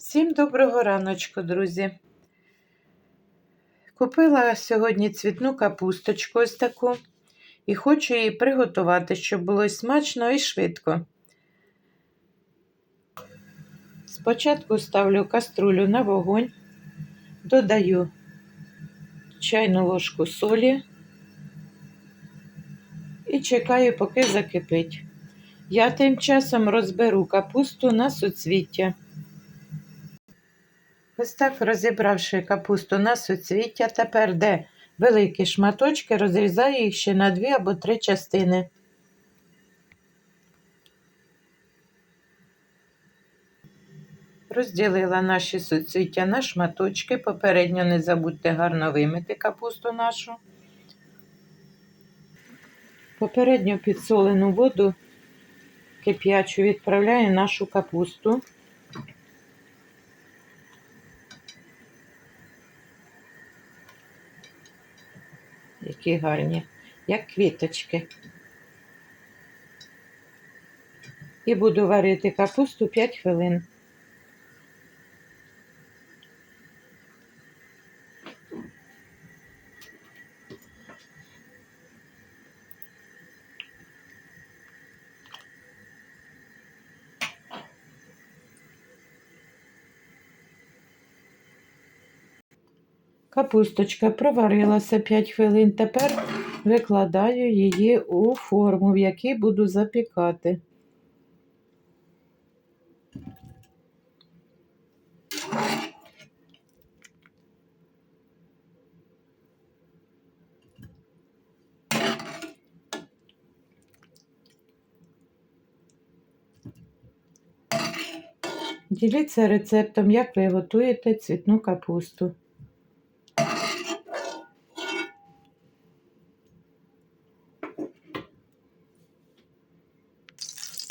Всім доброго раночку, друзі. Купила сьогодні цвітну капусточку ось таку і хочу її приготувати, щоб було смачно і швидко. Спочатку ставлю каструлю на вогонь, додаю чайну ложку солі і чекаю, поки закипить. Я тим часом розберу капусту на суцвіття. Ось так, розібравши капусту на суцвіття, тепер де великі шматочки, розрізаю їх ще на дві або три частини. Розділила наші суцвіття на шматочки. Попередньо не забудьте гарно вимити капусту нашу. Попередньо підсолену воду кип'ячу відправляю нашу капусту. Які гарні, як квіточки. І буду варити капусту 5 хвилин. Капусточка проварилася 5 хвилин. Тепер викладаю її у форму, в якій буду запікати. Діліться рецептом, як ви готуєте цвітну капусту.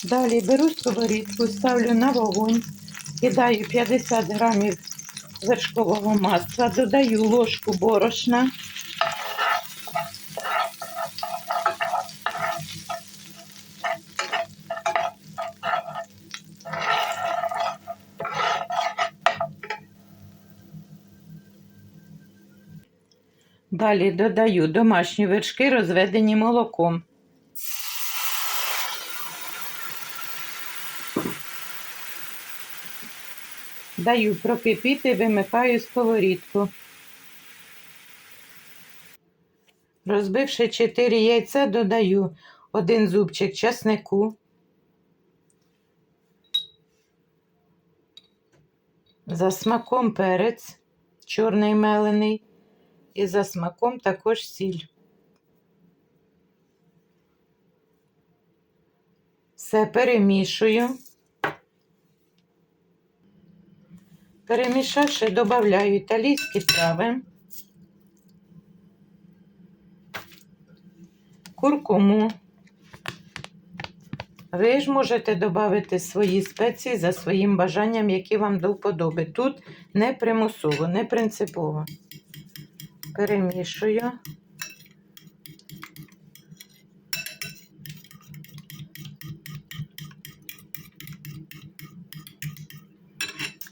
Далі беру сковорідку, ставлю на вогонь, кидаю 50 грамів вершкового масла, додаю ложку борошна. Далі додаю домашні вершки, розведені молоком. Даю прокипіти, вимикаю сковорідку. Розбивши 4 яйця, додаю один зубчик часнику. За смаком перець, чорний мелений, і за смаком також сіль. Все перемішую. Перемішавши, додаю італійські трави, куркуму. Ви ж можете додати свої спеції за своїм бажанням, які вам до вподоби. Тут не примусово, не принципово. Перемішую.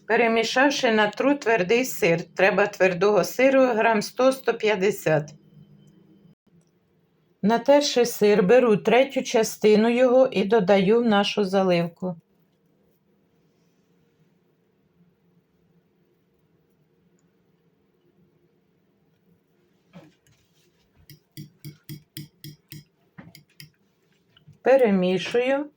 Перемішавши натру твердий сир. Треба твердого сиру грам 100-150. Натерши сир, беру третю частину його і додаю в нашу заливку. Перемішую.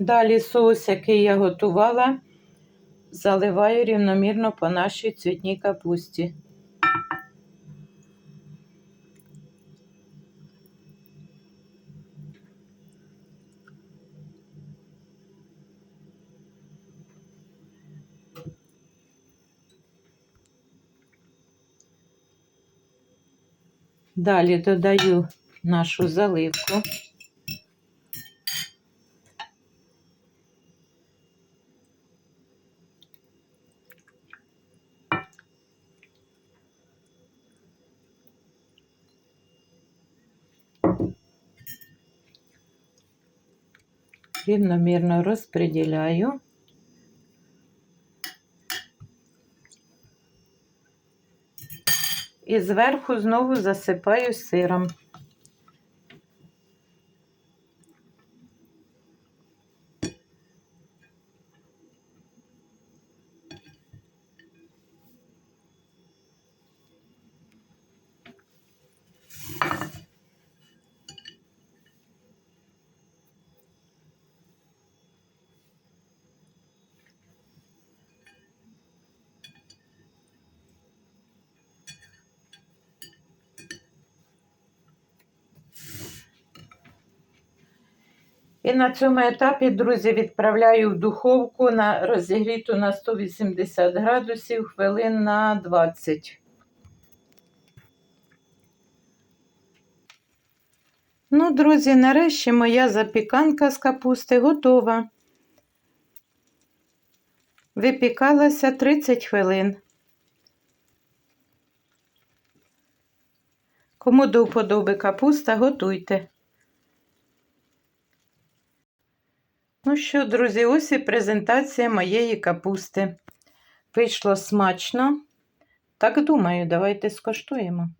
Далі соус, який я готувала, заливаю рівномірно по нашій цвітній капусті. Далі додаю нашу заливку. Рівномірно розподіляю. І зверху знову засипаю сиром. І на цьому етапі, друзі, відправляю в духовку на розігріту на 180 градусів хвилин на 20. Ну, друзі, нарешті моя запіканка з капусти готова. Випікалася 30 хвилин. Кому до вподоби капуста, готуйте. Що, друзі, ось і презентація моєї капусти. Вийшло смачно. Так думаю, давайте скоштуємо.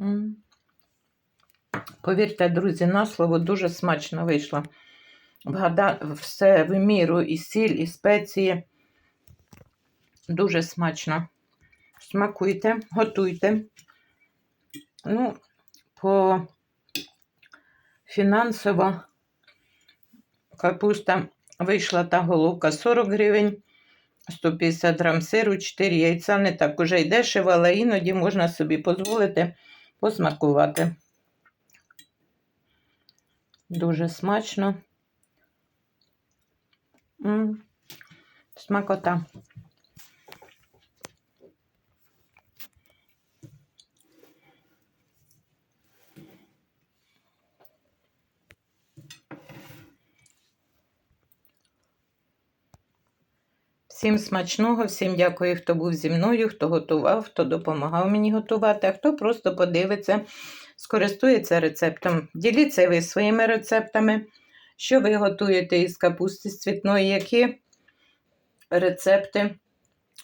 М. Повірте, друзі, на слово дуже смачно вийшло. Вгада... Все в міру, і сіль, і спеції. Дуже смачно. Смакуйте, готуйте. Ну, по фінансово капуста вийшла та головка 40 гривень, 150 грам сиру, 4 яйця. Не так уже й дешево, але іноді можна собі дозволити посмакувати. Дуже смачно. М -м. Смакота. Всім смачного, всім дякую, хто був зі мною, хто готував, хто допомагав мені готувати, а хто просто подивиться, скористується рецептом. Діліться ви своїми рецептами, що ви готуєте із капусти з цвітної, які рецепти,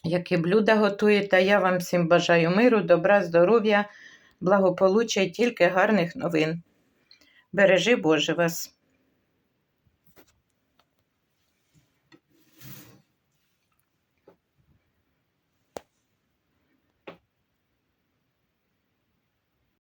які блюда готуєте. Я вам всім бажаю миру, добра, здоров'я, благополуччя і тільки гарних новин. Бережи Боже вас!